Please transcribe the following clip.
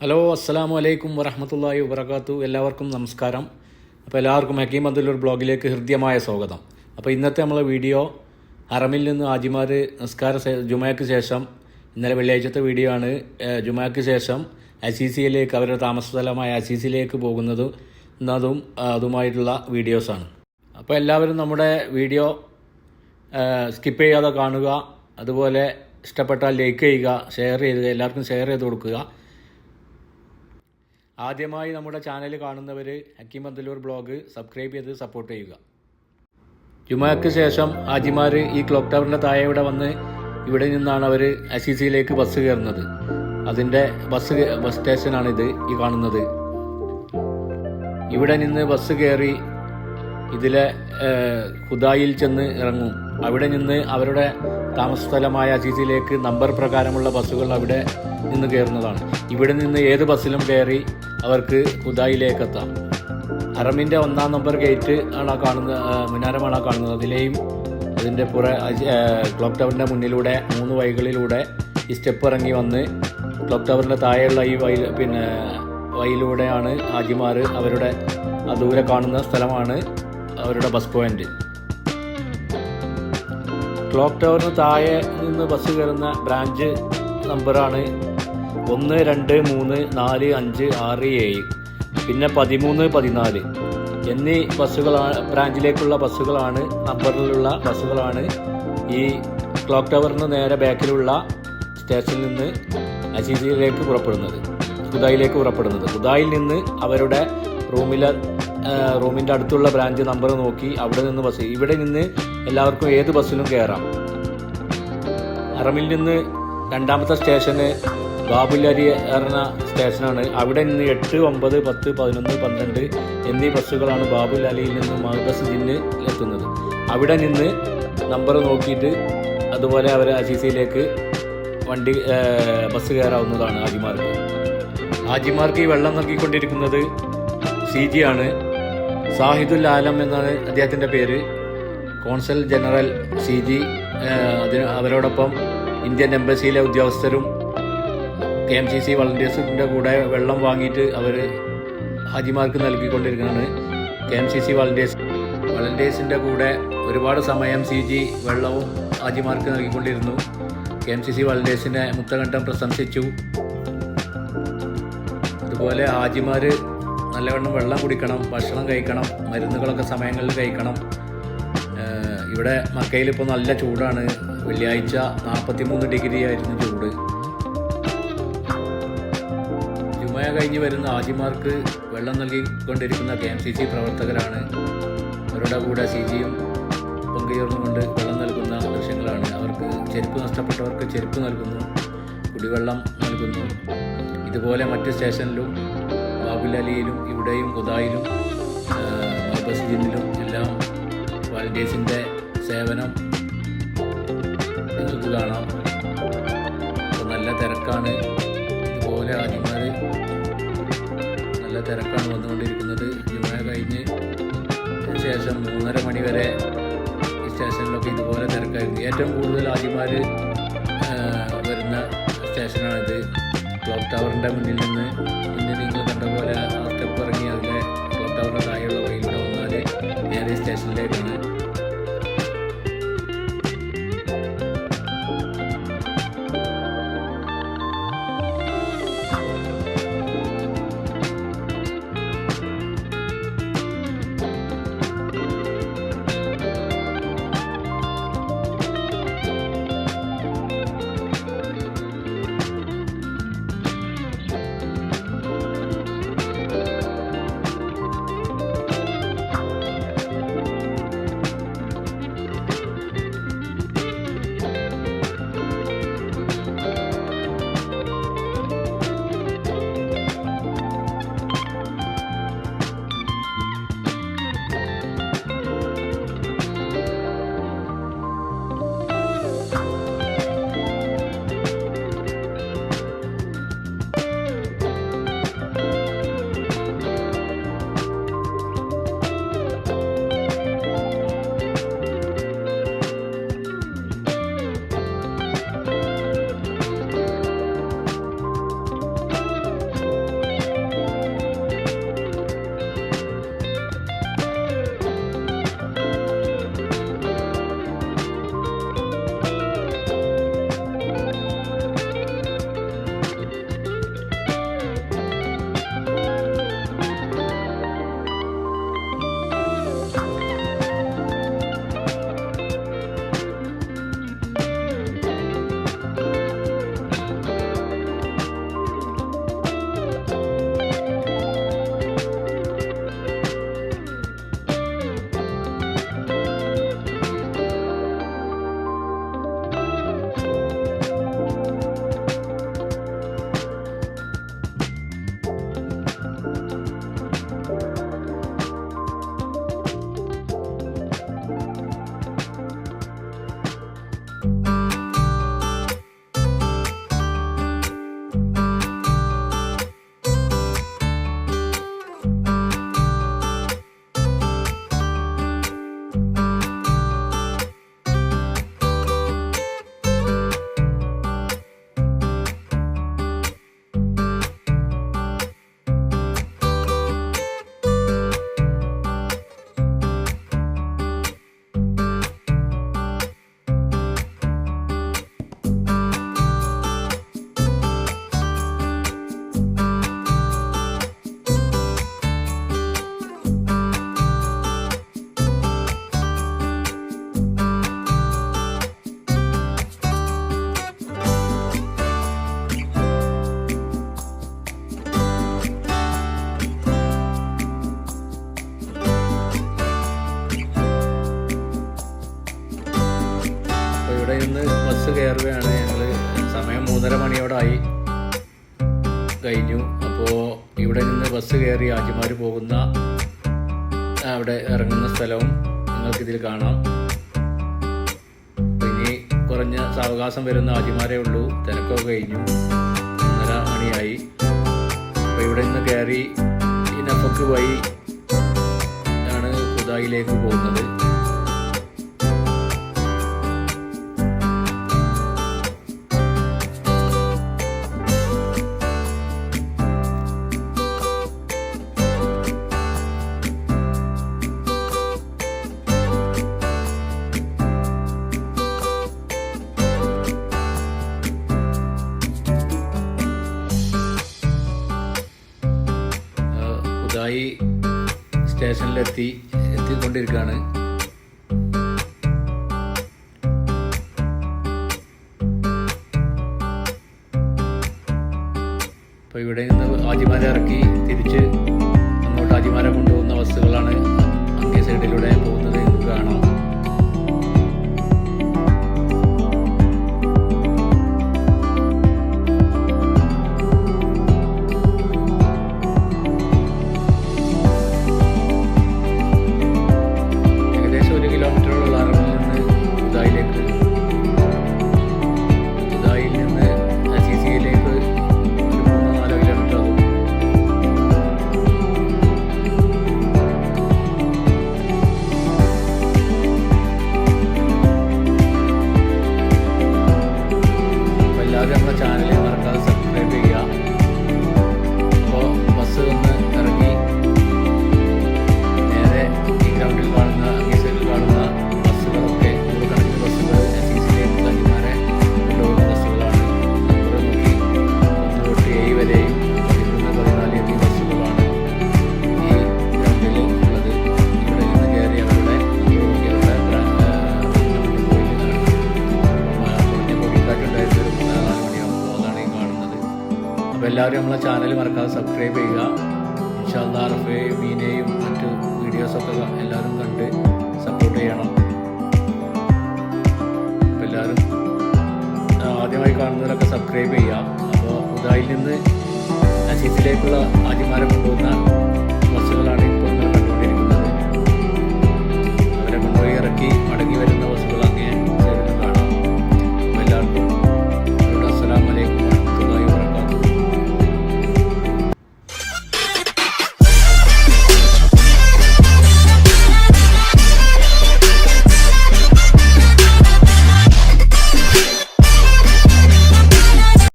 Hello അസ്സാം വലൈക്കും വരഹമത്തല്ലാഹി വബർക്കാത്തു എല്ലാവർക്കും നമസ്കാരം. അപ്പോൾ എല്ലാവർക്കും ഹക്കീം അബ്ദുല്ലൂർ ബ്ലോഗിലേക്ക് ഹൃദ്യമായ സ്വാഗതം. അപ്പോൾ ഇന്നത്തെ നമ്മളെ വീഡിയോ ഹറമിൽ നിന്ന് ആജിമാർ നിസ്കാര ജുമയ്ക്ക് ശേഷം ഇന്നലെ വെള്ളിയാഴ്ചത്തെ വീഡിയോ ആണ്. ജുമയ്ക്ക് ശേഷം അസീസിയിലേക്ക് അവരുടെ താമസ സ്ഥലമായ അസീസിലേക്ക് പോകുന്നതും എന്നതും അതുമായിട്ടുള്ള വീഡിയോസാണ് അപ്പോൾ എല്ലാവരും നമ്മുടെ വീഡിയോ സ്കിപ്പ് ചെയ്യാതെ കാണുക. അതുപോലെ ഇഷ്ടപ്പെട്ടാൽ ലൈക്ക് ചെയ്യുക ഷെയർ ചെയ്യുക എല്ലാവർക്കും ഷെയർ ചെയ്ത് കൊടുക്കുക. ആദ്യമായി നമ്മുടെ ചാനൽ കാണുന്നവർ ഹക്കീം അബ്ദുല്ലൂർ ബ്ലോഗ് സബ്സ്ക്രൈബ് ചെയ്ത് സപ്പോർട്ട് ചെയ്യുക. ജുമാക്ക് ശേഷം ഹാജിമാർ ഈ ക്ലോക്ക് ടവറിന്റെ താഴെ ഇവിടെ വന്ന് ഇവിടെ നിന്നാണ് അവർ അസീസിയിലേക്ക് ബസ് കയറുന്നത്. അതിന്റെ ബസ് ബസ് സ്റ്റേഷനാണിത് ഈ കാണുന്നത്. ഇവിടെ നിന്ന് ബസ് കയറി ഇതിലെ ഹുദായിൽ ചെന്ന് ഇറങ്ങും. അവിടെ നിന്ന് അവരുടെ താമസ സ്ഥലമായ അസീസിലേക്ക് നമ്പർ പ്രകാരമുള്ള ബസ്സുകൾ അവിടെ നിന്ന് കയറുന്നതാണ്. ഇവിടെ നിന്ന് ഏത് ബസ്സിലും കയറി അവർക്ക് ഹുദായിലേക്ക് എത്താം. അറമിന്റെ ഒന്നാം നമ്പർ ഗേറ്റ് ആണ് ആ കാണുന്ന മിനാരമാണ് കാണുന്നത്. അതിലെയും അതിന്റെ പുറ ക്ലോക്ക് ടവറിന്റെ മുന്നിലൂടെ മൂന്ന് വഴികളിലൂടെ ഈ സ്റ്റെപ്പ് ഇറങ്ങി വന്ന് ക്ലോക്ക് ടവറിന്റെ താഴെയുള്ള ഈ വഴി പിന്നെ വഴിയിലൂടെയാണ് ആജിമാർ അവരുടെ ദൂരെ കാണുന്ന സ്ഥലമാണ് അവരുടെ ബസ് പോയിന്റ്. ക്ലോക്ക് ടവറിന് താഴെ നിന്ന് ബസ് കയറുന്ന ബ്രാഞ്ച് നമ്പറാണ് ഒന്ന് രണ്ട് മൂന്ന് നാല് അഞ്ച് ആറ് ഏഴ്. പിന്നെ പതിമൂന്ന് പതിനാല്. എന്നീ ബസ്സുകളാണ് ബ്രാഞ്ചിലേക്കുള്ള ബസ്സുകളാണ് നമ്പറിലുള്ള ബസ്സുകളാണ് ഈ ക്ലോക്ക് ടവറിന് നേരെ ബാക്കിലുള്ള സ്റ്റേഷനിൽ നിന്ന് അസീസിയിലേക്ക് പുറപ്പെടുന്നത് ഹുദായിലേക്ക് പുറപ്പെടുന്നത്. ഹുദായിൽ നിന്ന് അവരുടെ റൂമിലെ റൂമിന്റെ അടുത്തുള്ള ബ്രാഞ്ച് നമ്പർ നോക്കി അവിടെ നിന്ന് ബസ് ഇവിടെ നിന്ന് എല്ലാവർക്കും ഏത് ബസ്സിലും കയറാം അറമിൽ നിന്ന് രണ്ടാമത്തെ സ്റ്റേഷന് ബാബുലരി എറണ സ്റ്റേഷനാണ്. അവിടെ നിന്ന് എട്ട് ഒമ്പത് പത്ത് പതിനൊന്ന് പന്ത്രണ്ട് എന്നീ ബസ്സുകളാണ് ബാബുൽ നിന്ന് ജിന്ന് എത്തുന്നത്. അവിടെ നിന്ന് നമ്പർ നോക്കിയിട്ട് അതുപോലെ അവർ അസീസിയിലേക്ക് വണ്ടി ബസ് കയറാവുന്നതാണ് ആജിമാർക്ക്. ആജിമാർക്ക് ഈ വെള്ളം നൽകിക്കൊണ്ടിരിക്കുന്നത് സി ജി ആണ്. സാഹിദുൽ ആലം എന്നാണ് അദ്ദേഹത്തിന്റെ പേര് കോൺസൽ ജനറൽ സി ജി അവരോടൊപ്പം ഇന്ത്യൻ എംബസിയിലെ ഉദ്യോഗസ്ഥരും കെ എം സി സി വളണ്ടിയേഴ്സിന്റെ കൂടെ വെള്ളം വാങ്ങിയിട്ട് അവർ ഹാജിമാർക്ക് നൽകിക്കൊണ്ടിരിക്കുകയാണ് K M C C volunteers വളണ്ടിയേഴ്സിന്റെ കൂടെ ഒരുപാട് സമയം സി ജി വെള്ളവും ഹാജിമാർക്ക് നൽകിക്കൊണ്ടിരുന്നു. കെ എം സി സി വളണ്ടിയേഴ്സിനെ മുത്തഘട്ടം പ്രശംസിച്ചു. അതുപോലെ ഹാജിമാർ നല്ലവണ്ണം വെള്ളം കുടിക്കണം ഭക്ഷണം കഴിക്കണം മരുന്നുകളൊക്കെ സമയങ്ങളിൽ കഴിക്കണം. ഇവിടെ മക്കയിൽ ഇപ്പോൾ നല്ല ചൂടാണ്. വെള്ളിയാഴ്ച നാൽപ്പത്തിമൂന്ന് ഡിഗ്രി ആയിരുന്നു ചൂട്. ജുമയ കഴിഞ്ഞ് വരുന്ന ആജിമാർക്ക് വെള്ളം നൽകിക്കൊണ്ടിരിക്കുന്ന കെ എം സി സി പ്രവർത്തകരാണ്. അവരുടെ കൂടെ സി ജിയും പങ്കുചേർന്നുകൊണ്ട് വെള്ളം നൽകുന്ന ദൃശ്യങ്ങളാണ്. അവർക്ക് ചെരുപ്പ് നഷ്ടപ്പെട്ടവർക്ക് ചെരുപ്പ് നൽകുന്നു കുടിവെള്ളം നൽകുന്നു. ഇതുപോലെ മറ്റ് സ്റ്റേഷനിലും ബാബുലലിയിലും ഇവിടെയും ഉദായിലും മഹബസ്ജിനിലും എല്ലാം വാലന്റീഴ്സിന്റെ സേവനം നിങ്ങൾക്ക് കാണാം. നല്ല തിരക്കാണ്. ഇതുപോലെ ആദ്യമാർ നല്ല തിരക്കാണ് വന്നുകൊണ്ടിരിക്കുന്നത്. ജുമ കഴിഞ്ഞ് ശേഷം മൂന്നര മണി വരെ ഈ സ്റ്റേഷനിലൊക്കെ ഇതുപോലെ തിരക്കായിരുന്നു. ഏറ്റവും കൂടുതൽ ആദ്യമാർ വരുന്ന സ്റ്റേഷനാണിത്. ക്ലോക്ക് ടവറിന്റെ മുന്നിൽ നിന്ന് മുന്നിൽ നിങ്ങൾ കണ്ട പോലെ ആ സ്റ്റെപ്പ് ഇറങ്ങി അതിലെ ക്ലോക്ക് ടവറിന്റെ താഴെയുള്ള വഴിയിലൂടെ വന്നാൽ നേരെ ഈ ബസ് കയറുകയാണ്. ഞങ്ങൾ സമയം മൂന്നര മണിയോടായി. കഴിഞ്ഞു. അപ്പോൾ ഇവിടെ നിന്ന് ബസ് കയറി ആജിമാർ പോകുന്ന അവിടെ ഇറങ്ങുന്ന സ്ഥലവും നിങ്ങൾക്കിതിൽ കാണാം. ഇനി കുറഞ്ഞ സാവകാശം വരുന്ന ആജിമാരേ ഉള്ളൂ. തിരക്കൊക്കെ കഴിഞ്ഞു. ഒന്നര മണിയായി. അപ്പോൾ ഇവിടെ നിന്ന് കയറി ഈ നഫക്ക് വഴി ആണ് കുതായിലേക്ക് പോകുന്നത്. പുതായി സ്റ്റേഷനിലെത്തി എത്തിക്കൊണ്ടിരിക്കുകയാണ് അപ്പോൾ ഇവിടെ നിന്ന് ആജിമാരെ ഇറക്കി തിരിച്ച് അങ്ങോട്ട് ആജിമാരെ കൊണ്ടുപോകുന്ന ബസ്സുകളാണ് അങ്ങേ സൈഡിലൂടെ പോകുന്നത്. എല്ലാവരും നമ്മളെ ചാനൽ മറക്കാതെ സബ്സ്ക്രൈബ് ചെയ്യുക. ഇൻഷാല്ലാ മീനയും മറ്റ് വീഡിയോസൊക്കെ എല്ലാവരും കണ്ട് സപ്പോർട്ട് ചെയ്യണം. അപ്പോൾ എല്ലാവരും ആദ്യമായി കാണുന്നവരൊക്കെ സബ്സ്ക്രൈബ് ചെയ്യുക. അപ്പോൾ ഉദായിൽ നിന്ന് ഞാൻ അസീസിലേക്കുള്ള ആദ്യമാരെ കൊണ്ടുപോകുന്ന